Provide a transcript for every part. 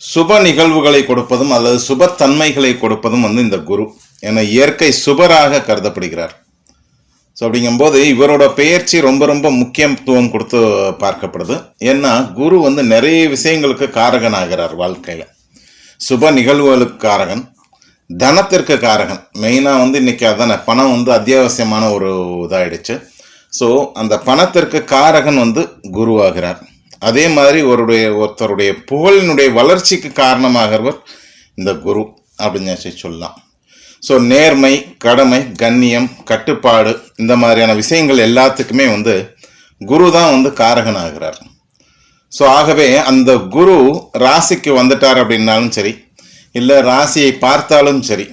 சுப நிகழ்வுகளை கொடுப்பதும் அல்லது சுபத்தன்மைகளை கொடுப்பதும் வந்து இந்த குரு என இயற்கை சுபராக கருதப்படுகிறார். ஸோ அப்படிங்கும்போது இவரோட பெயர்ச்சி ரொம்ப ரொம்ப முக்கியத்துவம் கொடுத்து பார்க்கப்படுது. ஏன்னா குரு வந்து நிறைய விஷயங்களுக்கு காரகனாகிறார் வாழ்க்கையில். சுப நிகழ்வுகளுக்கு காரகன் தனத்திற்கு காரகன். மெயினாக வந்து இன்றைக்கி அதானே பணம் வந்து அத்தியாவசியமான ஒரு இதாயிடுச்சு. ஸோ அந்த பணத்திற்கு காரகன் வந்து குருவாகிறார். அதே மாதிரி ஒருடைய ஒருத்தருடைய புகழினுடைய வளர்ச்சிக்கு காரணமாகிறவர் இந்த குரு அப்படின்னு சொல்லி சொல்லலாம். ஸோ நேர்மை கடமை கண்ணியம் கட்டுப்பாடு இந்த மாதிரியான விஷயங்கள் எல்லாத்துக்குமே வந்து குரு தான் வந்து காரகன் ஆகிறார் ஸோ ஆகவே அந்த குரு ராசிக்கு வந்துட்டார் அப்படின்னாலும் சரி இல்லை ராசியை பார்த்தாலும் சரி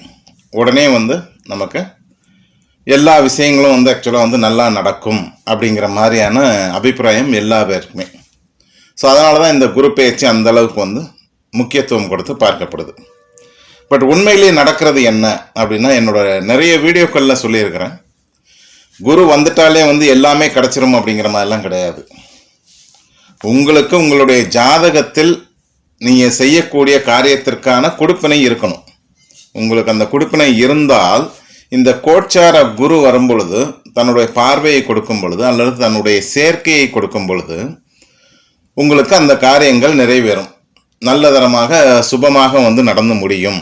உடனே வந்து நமக்கு எல்லா விஷயங்களும் வந்து ஆக்சுவலாக வந்து நல்லா நடக்கும் அப்படிங்கிற மாதிரியான அபிப்பிராயம் எல்லா பேருக்குமே. ஸோ அதனால தான் இந்த குரு பயிற்சி அந்த அளவுக்கு வந்து முக்கியத்துவம் கொடுத்து பார்க்கப்படுது. பட் உண்மையிலேயே நடக்கிறது என்ன அப்படின்னா என்னோட நிறைய வீடியோக்களில் சொல்லியிருக்கிறேன். குரு வந்துட்டாலே வந்து எல்லாமே கிடச்சிரும் அப்படிங்கிற மாதிரிலாம் கிடையாது. உங்களுக்கு உங்களுடைய ஜாதகத்தில் நீங்கள் செய்யக்கூடிய காரியத்திற்கான கொடுப்பினை இருக்கணும். உங்களுக்கு அந்த கொடுப்பினை இருந்தால் இந்த கோட்சார குரு வரும் பொழுது தன்னுடைய பார்வையை கொடுக்கும் பொழுது அல்லது தன்னுடைய சேர்க்கையை கொடுக்கும் பொழுது உங்களுக்கு அந்த காரியங்கள் நிறைவேறும். நல்லதரமாக சுபமாக வந்து நடந்து முடியும்.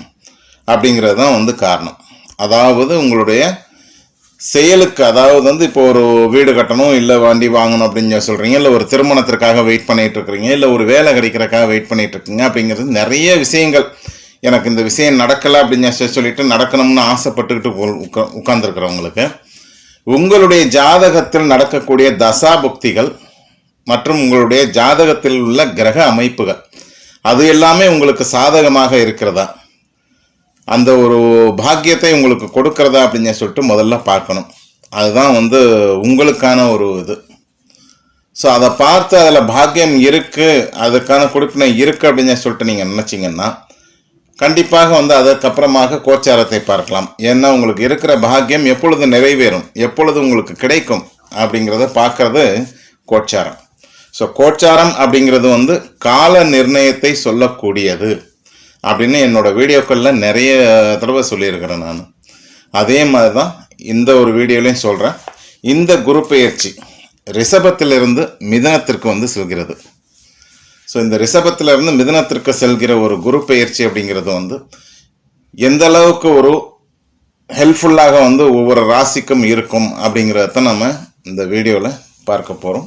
அப்படிங்கிறது தான் வந்து காரணம். அதாவது உங்களுடைய செயலுக்கு அதாவது வந்து இப்போ ஒரு வீடு கட்டணும் இல்லை வண்டி வாங்கணும் அப்படின்னு சொல்கிறீங்க இல்லை ஒரு திருமணத்திற்காக வெயிட் பண்ணிகிட்டு இருக்கிறீங்க இல்லை ஒரு வேலை கிடைக்கிறக்காக வெயிட் பண்ணிகிட்டு இருக்கீங்க அப்படிங்கிறது நிறைய விஷயங்கள். எனக்கு இந்த விஷயம் நடக்கலை அப்படின்னு சொல்லி சொல்லிட்டு நடக்கணும்னு ஆசைப்பட்டுக்கிட்டு உட்கா உட்காந்துருக்குறவங்களுக்கு உங்களுடைய ஜாதகத்தில் நடக்கக்கூடிய தசாபுக்திகள் மற்றும் உங்களுடைய ஜாதகத்தில் உள்ள கிரக அமைப்புகள். அது எல்லாமே உங்களுக்கு சாதகமாக இருக்கிறதா? அந்த ஒரு பாக்கியத்தை உங்களுக்கு கொடுக்கிறதா அப்படின்னு சொல்லிட்டு முதல்ல பார்க்கணும். அதுதான் வந்து உங்களுக்கான ஒரு இது. ஸோ அதை பார்த்து அதில் பாக்கியம் இருக்குது அதுக்கான கொடுப்பினை இருக்குது அப்படின்னு சொல்லிட்டு நீங்கள் நினச்சிங்கன்னா கண்டிப்பாக வந்து அதற்கப்புறமாக கோச்சாரத்தை பார்க்கலாம். ஏன்னா உங்களுக்கு இருக்கிற பாக்கியம் எப்பொழுது நிறைவேறும் எப்பொழுது உங்களுக்கு கிடைக்கும் அப்படிங்கிறத பார்க்கறது கோச்சாரம். ஸோ கோச்சாரம் அப்படிங்கிறது வந்து கால நிர்ணயத்தை சொல்லக்கூடியது அப்படின்னு என்னோட வீடியோக்களில் நிறைய தடவை சொல்லியிருக்கிறேன் நான். அதே மாதிரி தான் இந்த ஒரு வீடியோலையும் சொல்கிறேன் இந்த குரு பெயர்ச்சி ரிஷபத்திலிருந்து மிதனத்திற்கு வந்து செல்கிறது. ஸோ இந்த ரிஷபத்திலிருந்து மிதனத்திற்கு செல்கிற ஒரு குரு பெயர்ச்சி அப்படிங்கிறது வந்து எந்த அளவுக்கு ஒரு ஹெல்ப்ஃபுல்லாக வந்து ஒவ்வொரு ராசிக்கும் இருக்கும் அப்படிங்கிறத நம்ம இந்த வீடியோவில் பார்க்க போகிறோம்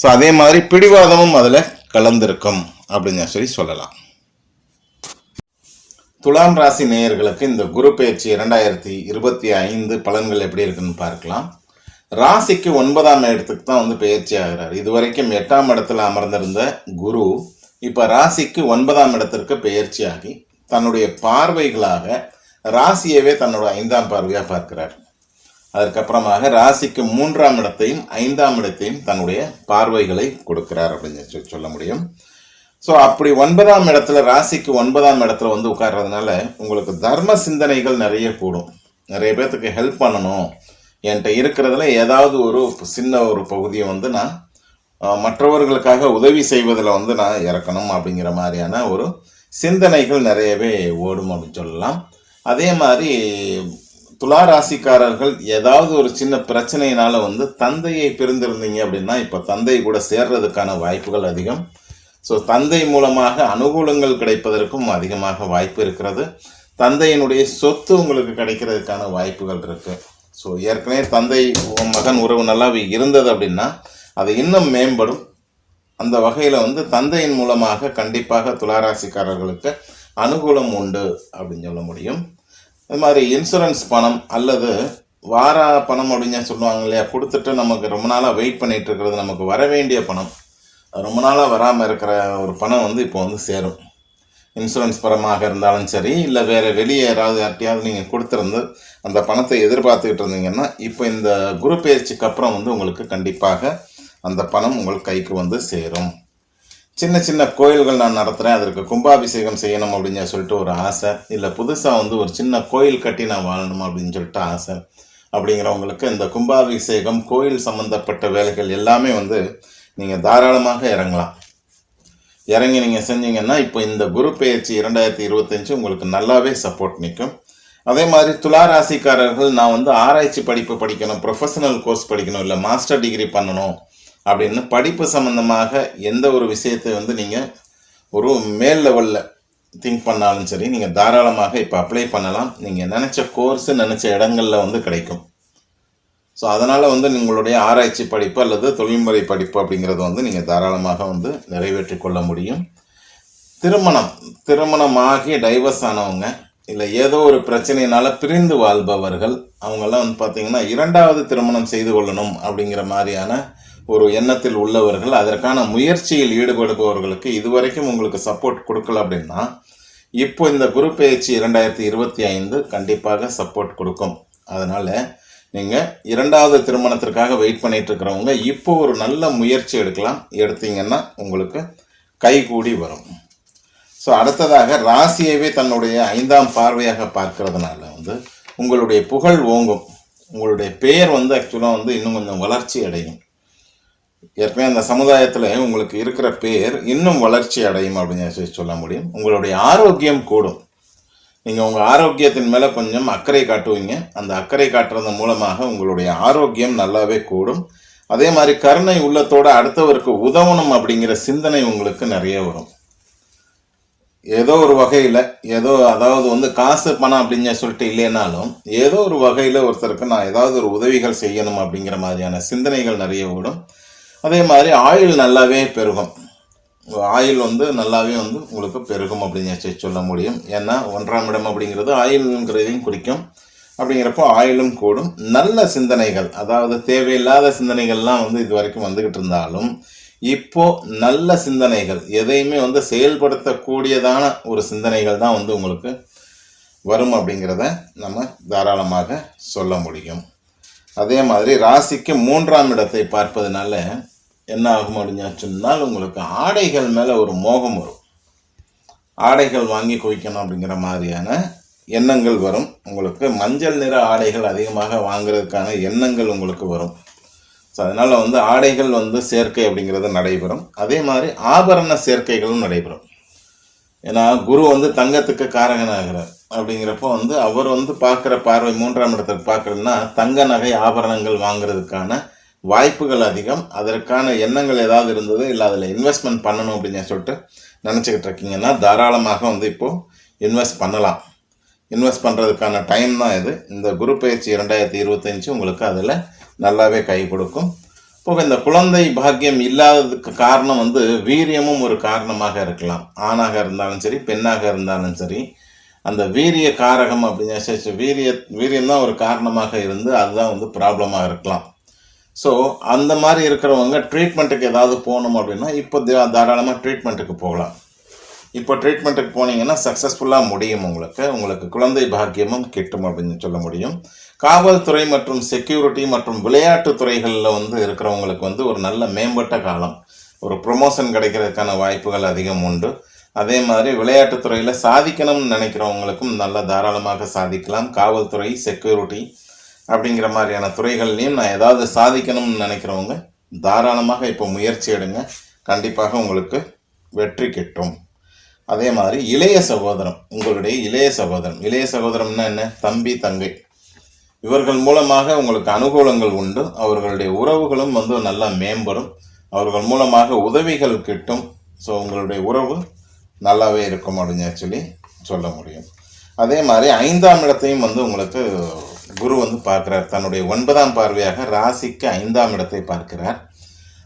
ஸோ அதே மாதிரி பிடிவாதமும் அதில் கலந்திருக்கும் அப்படின்னு சொல்லி சொல்லலாம். துலாம் ராசி நேயர்களுக்கு இந்த குரு பயிற்சி இரண்டாயிரத்தி இருபத்தி ஐந்து பலன்கள் எப்படி இருக்குன்னு பார்க்கலாம். ராசிக்கு ஒன்பதாம் இடத்துக்கு தான் வந்து பயிற்சி ஆகிறார். இதுவரைக்கும் எட்டாம் இடத்துல அமர்ந்திருந்த குரு இப்போ ராசிக்கு ஒன்பதாம் இடத்திற்கு பயிற்சியாகி ஆகி தன்னுடைய பார்வைகளாக ராசியவே தன்னோட ஐந்தாம் பார்வையாக பார்க்கிறார். அதற்கப்புறமாக ராசிக்கு மூன்றாம் இடத்தையும் ஐந்தாம் இடத்தையும் தன்னுடைய பார்வைகளை கொடுக்கிறார் அப்படின்னு சொல்ல முடியும். ஸோ அப்படி ஒன்பதாம் இடத்துல ராசிக்கு ஒன்பதாம் இடத்துல வந்து உட்கார்றதுனால உங்களுக்கு தர்ம சிந்தனைகள் நிறைய கூடும். நிறைய பேர்த்துக்கு ஹெல்ப் பண்ணணும். என்கிட்ட இருக்கிறதுல ஏதாவது ஒரு சின்ன ஒரு பகுதியை வந்து நான் மற்றவர்களுக்காக உதவி செய்வதில் வந்து நான் இறக்கணும் அப்படிங்கிற மாதிரியான ஒரு சிந்தனைகள் நிறையவே ஓடும் அப்படின்னு சொல்லலாம். அதே மாதிரி துலா ராசிக்காரர்கள் ஏதாவது ஒரு சின்ன பிரச்சனையினால வந்து தந்தையை பிரிந்திருந்தீங்க அப்படின்னா இப்போ தந்தை கூட சேர்றதுக்கான வாய்ப்புகள் அதிகம். ஸோ தந்தை மூலமாக அனுகூலங்கள் கிடைப்பதற்கும் அதிகமாக வாய்ப்பு இருக்கிறது. தந்தையினுடைய சொத்து உங்களுக்கு கிடைக்கிறதுக்கான வாய்ப்புகள் இருக்கு. ஸோ ஏற்கனவே தந்தை மகன் உறவு நல்லாவே இருந்தது அப்படின்னா அது இன்னும் மேம்படும். அந்த வகையில் வந்து தந்தையின் மூலமாக கண்டிப்பாக துளாராசிக்காரர்களுக்கு அனுகூலம் உண்டு அப்படின்னு சொல்ல முடியும். அது மாதிரி இன்சூரன்ஸ் பணம் அல்லது வார பணம் அப்படின்னு சொல்லுவாங்க இல்லையா? கொடுத்துட்டு நமக்கு ரொம்ப நாளாக வெயிட் பண்ணிகிட்டு இருக்கிறது நமக்கு வர வேண்டிய பணம். ரொம்ப நாளாக வராமல் இருக்கிற ஒரு பணம் வந்து இப்போ வந்து சேரும். இன்சூரன்ஸ் பணமாக இருந்தாலும் சரி இல்லை வேறு வெளியே யாராவது யார்ட்டையாவது நீங்கள் கொடுத்துருந்து அந்த பணத்தை எதிர்பார்த்துக்கிட்டு இருந்தீங்கன்னா இப்போ இந்த குரு பயிற்சிக்கு அப்புறம் வந்து உங்களுக்கு கண்டிப்பாக அந்த பணம் உங்கள் கைக்கு வந்து சேரும். சின்ன சின்ன கோயில்கள் நான் நடத்துகிறேன் அதற்கு கும்பாபிஷேகம் செய்யணும் அப்படின்னு சொல்லிட்டு ஒரு ஆசை. இல்லை புதுசாக வந்து ஒரு சின்ன கோயில் கட்டி நான் வாழணும் அப்படின்னு சொல்லிட்டு ஆசை. அப்படிங்கிறவங்களுக்கு இந்த கும்பாபிஷேகம் கோயில் சம்மந்தப்பட்ட வேலைகள் எல்லாமே வந்து நீங்கள் தாராளமாக இறங்கலாம். இறங்கி நீங்கள் செஞ்சீங்கன்னா இப்போ இந்த குரு பெயர்ச்சி இரண்டாயிரத்தி இருபத்தஞ்சு உங்களுக்கு நல்லாவே சப்போர்ட் நிற்கும். அதே மாதிரி துலா ராசிக்காரர்கள் நான் வந்து ஆராய்ச்சி படிப்பு படிக்கணும் ப்ரொஃபஷனல் கோர்ஸ் படிக்கணும் இல்லை மாஸ்டர் டிகிரி பண்ணணும். அப்படின்னு படிப்பு சம்மந்தமாக எந்த ஒரு விஷயத்தை வந்து நீங்கள் ஒரு மேல் லெவலில் திங்க் பண்ணாலும் சரி நீங்கள் தாராளமாக இப்போ அப்ளை பண்ணலாம். நீங்கள் நினச்ச கோர்ஸு நினச்ச இடங்களில் வந்து கிடைக்கும். ஸோ அதனால் வந்து உங்களுடைய ஆராய்ச்சி படிப்பு அல்லது தொழில்முறை படிப்பு அப்படிங்கிறது வந்து நீங்கள் தாராளமாக வந்து நிறைவேற்றி கொள்ள முடியும். திருமணம் திருமணமாகி டைவர்ஸ் ஆனவங்க இல்லை ஏதோ ஒரு பிரச்சனையினால் பிரிந்து வாழ்பவர்கள் அவங்கெல்லாம் வந்து பார்த்திங்கன்னா இரண்டாவது திருமணம் செய்து கொள்ளணும் அப்படிங்கிற மாதிரியான ஒரு எண்ணத்தில் உள்ளவர்கள் அதற்கான முயற்சியில் ஈடுபடுபவர்களுக்கு இதுவரைக்கும் உங்களுக்கு சப்போர்ட் கொடுக்கல அப்படின்னா இப்போ இந்த குரு பயிற்சி இரண்டாயிரத்தி இருபத்தி ஐந்து கண்டிப்பாக சப்போர்ட் கொடுக்கும். அதனால் நீங்கள் இரண்டாவது திருமணத்திற்காக வெயிட் பண்ணிட்டு இருக்கிறவங்க இப்போ ஒரு நல்ல முயற்சி எடுக்கலாம். எடுத்தீங்கன்னா உங்களுக்கு கைகூடி வரும். ஸோ அடுத்ததாக ராசியவே தன்னுடைய ஐந்தாம் பார்வையாக பார்க்கறதுனால வந்து உங்களுடைய புகழ் ஓங்கும். உங்களுடைய பெயர் வந்து ஆக்சுவலாக வந்து இன்னும் கொஞ்சம் வளர்ச்சி அடையும். ஏற்கனவே அந்த சமுதாயத்தில் உங்களுக்கு இருக்கிற பேர் இன்னும் வளர்ச்சி அடையும் அப்படின்னு சொல்லி சொல்ல முடியும். உங்களுடைய ஆரோக்கியம் கூடும். நீங்கள் உங்கள் ஆரோக்கியத்தின் மேலே கொஞ்சம் அக்கறை காட்டுவீங்க. அந்த அக்கறை காட்டுறது மூலமாக உங்களுடைய ஆரோக்கியம் நல்லாவே கூடும். அதே மாதிரி கருணை உள்ளத்தோடு அடுத்தவருக்கு உதவணும் அப்படிங்கிற சிந்தனை உங்களுக்கு நிறைய வரும். ஏதோ ஒரு வகையில் ஏதோ அதாவது வந்து காசு பணம் அப்படின்னு சொல்லிட்டு இல்லைனாலும் ஏதோ ஒரு வகையில் ஒருத்தருக்கு நான் ஏதாவது ஒரு உதவிகள் செய்யணும் அப்படிங்கிற மாதிரியான சிந்தனைகள் நிறைய ஓடும். அதே மாதிரி ஆயுள் நல்லாவே பெருகும். ஆயுள் வந்து நல்லாவே வந்து உங்களுக்கு பெருகும் அப்படின்னு சொல்லி சொல்ல முடியும். ஏன்னா ஒன்றாம் இடம் அப்படிங்கிறது ஆயுள்ங்கிறதையும் குறிக்கும். அப்படிங்கிறப்போ ஆயுளும் கூடும். நல்ல சிந்தனைகள் அதாவது தேவையில்லாத சிந்தனைகள்லாம் வந்து இது வரைக்கும் வந்துக்கிட்டு இருந்தாலும் இப்போ நல்ல சிந்தனைகள் எதையுமே வந்து செயல்படுத்தக்கூடியதான ஒரு சிந்தனைகள் தான் வந்து உங்களுக்கு வரும் அப்படிங்கிறத நம்ம தாராளமாக சொல்ல முடியும். அதே மாதிரி ராசிக்கு மூன்றாம் இடத்தை பார்ப்பதனால என்ன ஆகும் அப்படின்னு சொன்னால் உங்களுக்கு ஆடைகள் மேலே ஒரு மோகம் வரும். ஆடைகள் வாங்கி குவிக்கணும் அப்படிங்கிற மாதிரியான எண்ணங்கள் வரும். உங்களுக்கு மஞ்சள் நிற ஆடைகள் அதிகமாக வாங்குறதுக்கான எண்ணங்கள் உங்களுக்கு வரும். ஸோ அதனால் வந்து ஆடைகள் வந்து சேர்க்கை அப்படிங்கிறது நடைபெறும். அதே மாதிரி ஆபரண சேர்க்கைகளும் நடைபெறும். ஏன்னா குரு வந்து தங்கத்துக்கு காரகனாகிறார். அப்படிங்கிறப்போ வந்து அவர் வந்து பார்க்குற பார்வை மூன்றாம் இடத்துக்கு பார்க்குறதுனா தங்க நகை ஆபரணங்கள் வாங்குறதுக்கான வாய்ப்புகள் அதிகம். அதற்கான எண்ணங்கள் ஏதாவது இருந்தது இல்லை அதில் இன்வெஸ்ட்மெண்ட் பண்ணணும் அப்படின்னு சொல்லிட்டு நினச்சிக்கிட்டு இருக்கீங்கன்னா தாராளமாக வந்து இப்போது இன்வெஸ்ட் பண்ணலாம். இன்வெஸ்ட் பண்ணுறதுக்கான டைம் தான் இது. இந்த குரு பயிற்சி இரண்டாயிரத்தி இருபத்தஞ்சு உங்களுக்கு அதில் நல்லாவே கை கொடுக்கும். போக இந்த குழந்தை பாக்கியம் இல்லாததுக்கு காரணம் வந்து வீரியமும் ஒரு காரணமாக இருக்கலாம். ஆணாக இருந்தாலும் சரி பெண்ணாக இருந்தாலும் சரி அந்த வீரிய காரகம் அப்படின்னு வீரிய வீரியம் தான் ஒரு காரணமாக இருந்து அதுதான் வந்து ப்ராப்ளமாக இருக்கலாம். ஸோ அந்த மாதிரி இருக்கிறவங்க ட்ரீட்மெண்ட்டுக்கு ஏதாவது போகணும் அப்படின்னா இப்போ தாராளமாக ட்ரீட்மெண்ட்டுக்கு போகலாம். இப்போ ட்ரீட்மெண்ட்டுக்கு போனீங்கன்னா சக்ஸஸ்ஃபுல்லாக முடியும் உங்களுக்கு. உங்களுக்கு குழந்தை பாக்கியமும் கிட்டும் அப்படின்னு சொல்ல முடியும். காவல்துறை மற்றும் செக்யூரிட்டி மற்றும் விளையாட்டு துறைகளில் வந்து இருக்கிறவங்களுக்கு வந்து ஒரு நல்ல மேம்பட்ட காலம். ஒரு ப்ரொமோஷன் கிடைக்கிறதுக்கான வாய்ப்புகள் அதிகம் உண்டு. அதே மாதிரி விளையாட்டுத்துறையில் சாதிக்கணும்னு நினைக்கிறவங்களுக்கும் நல்லா தாராளமாக சாதிக்கலாம். காவல்துறை செக்யூரிட்டி அப்படிங்கிற மாதிரியான துறைகள்லையும் நான் ஏதாவது சாதிக்கணும்னு நினைக்கிறவங்க தாராளமாக இப்போ முயற்சி எடுங்க. கண்டிப்பாக உங்களுக்கு வெற்றி கிட்டும். அதே மாதிரி இளைய சகோதரம் உங்களுடைய இளைய சகோதரம் இளைய சகோதரம்னா என்ன? தம்பி தங்கை. இவர்கள் மூலமாக உங்களுக்கு அனுகூலங்கள் உண்டு. அவர்களுடைய உறவுகளும் வந்து நல்லா மேம்படும். அவர்கள் மூலமாக உதவிகள் கிட்டும். ஸோ உங்களுடைய உறவு நல்லாவே இருக்கும் அப்படின்னு சொல்லி சொல்ல முடியும். அதே மாதிரி ஐந்தாம் இடத்தையும் வந்து உங்களுக்கு குரு வந்து பார்க்குறார். தன்னுடைய ஒன்பதாம் பார்வையாக ராசிக்கு ஐந்தாம் இடத்தை பார்க்கிறார்.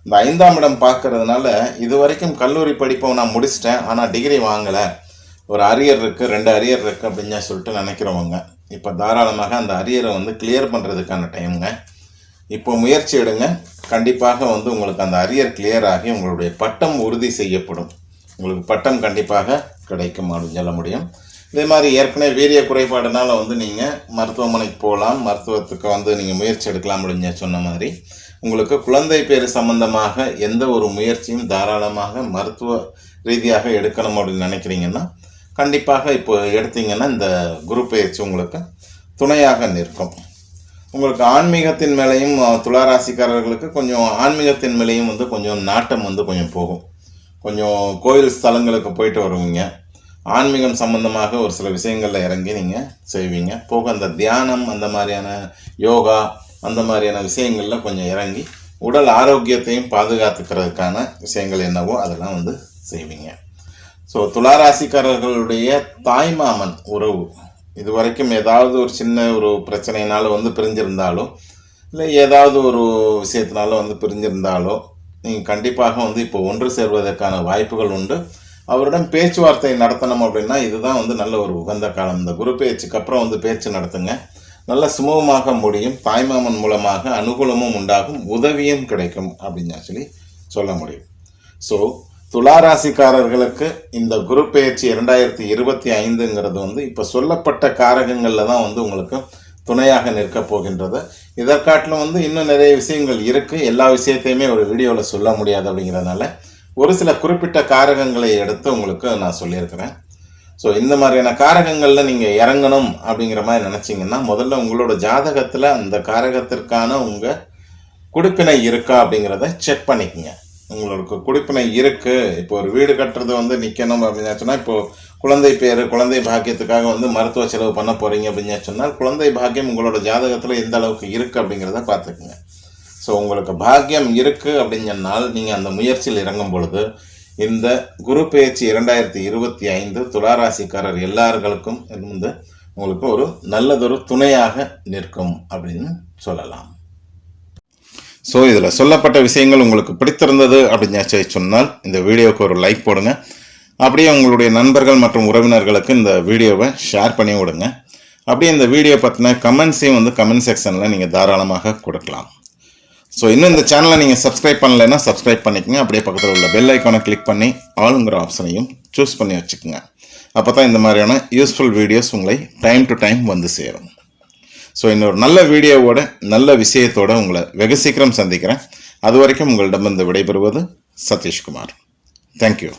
இந்த ஐந்தாம் இடம் பார்க்கறதுனால இது வரைக்கும் கல்லூரி படிப்பை நான் முடிச்சிட்டேன். ஆனால் டிகிரி வாங்கலை. ஒரு அரியர் இருக்குது ரெண்டு அரியர் இருக்குது அப்படின்னு சொல்லிட்டு நினைக்கிறவங்க இப்போ தாராளமாக அந்த அரியரை வந்து கிளியர் பண்ணுறதுக்கான டைமுங்க இப்போ முயற்சி எடுங்க. கண்டிப்பாக வந்து உங்களுக்கு அந்த அரியர் கிளியர் ஆகி உங்களுடைய பட்டம் உறுதி செய்யப்படும். உங்களுக்கு பட்டம் கண்டிப்பாக கிடைக்கும் அப்படின்னு சொல்ல முடியும். இதே மாதிரி ஏற்கனவே வீரிய குறைபாடுனால வந்து நீங்கள் மருத்துவமனைக்கு போகலாம் மருத்துவத்துக்கு வந்து நீங்கள் முயற்சி எடுக்கலாம் அப்படின்னு சொன்ன மாதிரி உங்களுக்கு குழந்தை பேர் சம்பந்தமாக எந்த ஒரு முயற்சியும் தாராளமாக மருத்துவ ரீதியாக எடுக்கணும் அப்படின்னு நினைக்கிறீங்கன்னா கண்டிப்பாக இப்போ எடுத்தீங்கன்னா இந்த குரு பயிற்சி உங்களுக்கு துணையாக நிற்கும். உங்களுக்கு ஆன்மீகத்தின் மேலேயும் துளாராசிக்காரர்களுக்கு கொஞ்சம் ஆன்மீகத்தின் மேலேயும் வந்து கொஞ்சம் நாட்டம் வந்து கொஞ்சம் போகும். கொஞ்சம் கோயில் ஸ்தலங்களுக்கு போயிட்டு வருவீங்க. ஆன்மீகம் சம்பந்தமாக ஒரு சில விஷயங்களில் இறங்கி நீங்கள் செய்வீங்க. போக அந்த தியானம் அந்த மாதிரியான யோகா அந்த மாதிரியான விஷயங்களில் கொஞ்சம் இறங்கி உடல் ஆரோக்கியத்தையும் பாதுகாத்துக்கிறதுக்கான விஷயங்கள் என்னவோ அதெல்லாம் வந்து செய்வீங்க. ஸோ துளாராசிக்காரர்களுடைய தாய்மாமன் உறவு. இது வரைக்கும் ஏதாவது ஒரு சின்ன ஒரு பிரச்சனையினால வந்து பிரிஞ்சிருந்தாலோ இல்லை ஏதாவது ஒரு விஷயத்தினால வந்து பிரிஞ்சிருந்தாலோ நீங்கள் கண்டிப்பாக வந்து இப்போ ஒன்று சேர்வதற்கான வாய்ப்புகள் உண்டு. அவருடன் பேச்சுவார்த்தை நடத்தணும் அப்படின்னா இதுதான் வந்து நல்ல ஒரு உகந்த காலம். இந்த குரு பேச்சுக்கு அப்புறம் வந்து பேச்சு நடத்துங்க. நல்ல சுமூகமாக முடியும். தாய்மாமன் மூலமாக அனுகூலமும் உண்டாகும். உதவியும் கிடைக்கும் அப்படின்னு சொல்லி சொல்ல முடியும். ஸோ துளாராசிக்காரர்களுக்கு இந்த குரு பெயர்ச்சி இரண்டாயிரத்தி இருபத்தி ஐந்துங்கிறது வந்து இப்போ சொல்லப்பட்ட காரகங்களில் தான் வந்து உங்களுக்கு துணையாக நிற்க போகின்றது. இதற்காட்டிலும் வந்து இன்னும் நிறைய விஷயங்கள் இருக்குது எல்லா விஷயத்தையுமே ஒரு வீடியோவில் சொல்ல முடியாது அப்படிங்கிறதுனால ஒரு சில குறிப்பிட்ட காரகங்களை எடுத்து உங்களுக்கு நான் சொல்லியிருக்கிறேன். ஸோ இந்த மாதிரியான காரகங்களில் நீங்கள் இறங்கணும் அப்படிங்கிற மாதிரி நினச்சிங்கன்னா முதல்ல உங்களோட ஜாதகத்தில் அந்த காரகத்திற்கான உங்கள் குடிப்பினை இருக்கா அப்படிங்கிறத செக் பண்ணிக்கங்க. உங்களுக்கு குடிப்பினை இருக்குது இப்போ ஒரு வீடு கட்டுறது வந்து நிற்கணும் அப்படின்னு சொன்னால் இப்போது குழந்தை பேர் குழந்தை பாக்கியத்துக்காக வந்து மருத்துவ செலவு பண்ண போறீங்க அப்படின்னு சொன்னால் குழந்தை பாக்கியம் உங்களோட ஜாதகத்தில் எந்த அளவுக்கு இருக்குது அப்படிங்கிறத பார்த்துக்குங்க. ஸோ உங்களுக்கு பாக்கியம் இருக்குது அப்படின்னு சொன்னால் நீங்கள் அந்த முயற்சியில் இறங்கும் பொழுது இந்த குரு பேச்சு இரண்டாயிரத்தி இருபத்தி ஐந்து துளாராசிக்காரர் எல்லார்களுக்கும் வந்து உங்களுக்கு ஒரு நல்லதொரு துணையாக நிற்கும் அப்படின்னு சொல்லலாம். ஸோ இதில் சொல்லப்பட்ட விஷயங்கள் உங்களுக்கு பிடித்திருந்தது அப்படின்னு சொல்லி சொன்னால் இந்த வீடியோவுக்கு ஒரு லைக் போடுங்க. அப்படியே உங்களுடைய நண்பர்கள் மற்றும் உறவினர்களுக்கு இந்த வீடியோவை ஷேர் பண்ணி விடுங்க. அப்படியே இந்த வீடியோ பற்றின கமெண்ட்ஸையும் வந்து கமெண்ட் செக்ஷனில் நீங்கள் தாராளமாக கொடுக்கலாம். ஸோ இன்னும் இந்த சேனலை நீங்கள் சப்ஸ்கிரைப் பண்ணலைன்னா சப்ஸ்கிரைப் பண்ணிக்கங்க. அப்படியே பக்கத்தில் உள்ள பெல் ஐக்கானை கிளிக் பண்ணி ஆளுங்கிற ஆப்ஷனையும் சூஸ் பண்ணி வச்சுக்கோங்க. அப்போ தான் இந்த மாதிரியான யூஸ்ஃபுல் வீடியோஸ் உங்களை டைம் டு டைம் வந்து சேரும். ஸோ இன்னொரு நல்ல வீடியோவோட நல்ல விஷயத்தோட உங்களை வெகு சீக்கிரம் சந்திக்கிறேன். அது வரைக்கும் உங்களிடமிருந்து விடைபெறுவது சதீஷ்குமார். தேங்க்யூ